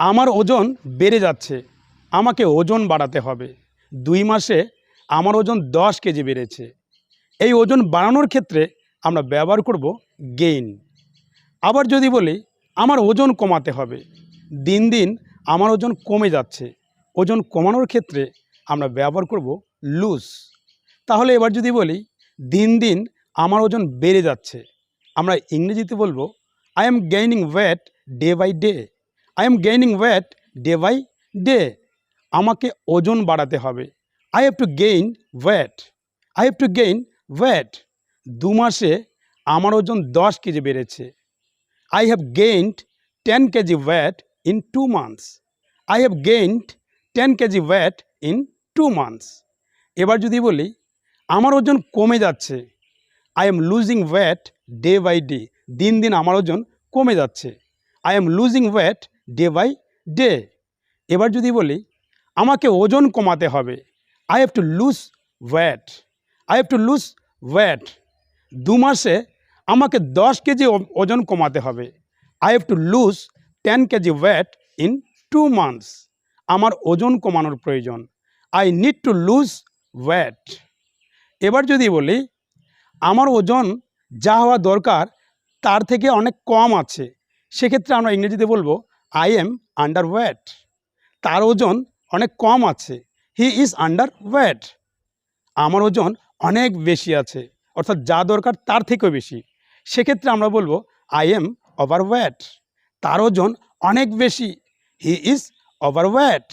আমার ওজন বেড়ে যাচ্ছে, আমাকে ওজন বাড়াতে হবে। দুই মাসে আমার ওজন দশ কেজি বেড়েছে। এই ওজন বাড়ানোর ক্ষেত্রে আমরা ব্যবহার করব গেইন আবার যদি বলি, আমার ওজন কমাতে হবে। দিন দিন আমার ওজন কমে যাচ্ছে। ওজন কমানোর ক্ষেত্রে আমরা ব্যবহার করব লুজ তাহলে এবার যদি বলি, দিন দিন আমার ওজন বেড়ে যাচ্ছে। আমরা ইংরেজিতে বলব I am gaining weight day by day I am gaining weight day by day আমাকে ওজন বাড়াতে হবে। I have to gain weight I have to gain weight দু মাসে আমার ওজন দশ কেজি বেড়েছে। I have gained ten KG weight in two months I have gained ten KG weight in two months এবার যদি বলি, আমার ওজন কমে যাচ্ছে। I am losing weight day by day দিন দিন আমার ওজন কমে যাচ্ছে। I am losing weight day by day এবার যদি বলি, আমাকে ওজন কমাতে হবে। I have to lose weight I have to lose weight দু মাসে আমাকে দশ কেজি ওজন কমাতে হবে। I have to lose ten KG weight in two months আমার ওজন কমানোর প্রয়োজন। I need to lose weight এবার যদি বলি, আমার ওজন যা হওয়া দরকার, তার থেকে অনেক কম আছে। সেক্ষেত্রে আমরা ইংরেজিতে বলব আই এম আন্ডার ওয়েট তার ওজন অনেক কম আছে। হি ইজ আন্ডার ওয়েট আমার ওজন অনেক বেশি আছে। অর্থাৎ যা দরকার তার থেকেও বেশি। সেক্ষেত্রে আমরা বলব আই এম ওভার ওয়েট তার ওজন অনেক বেশি। He is over wait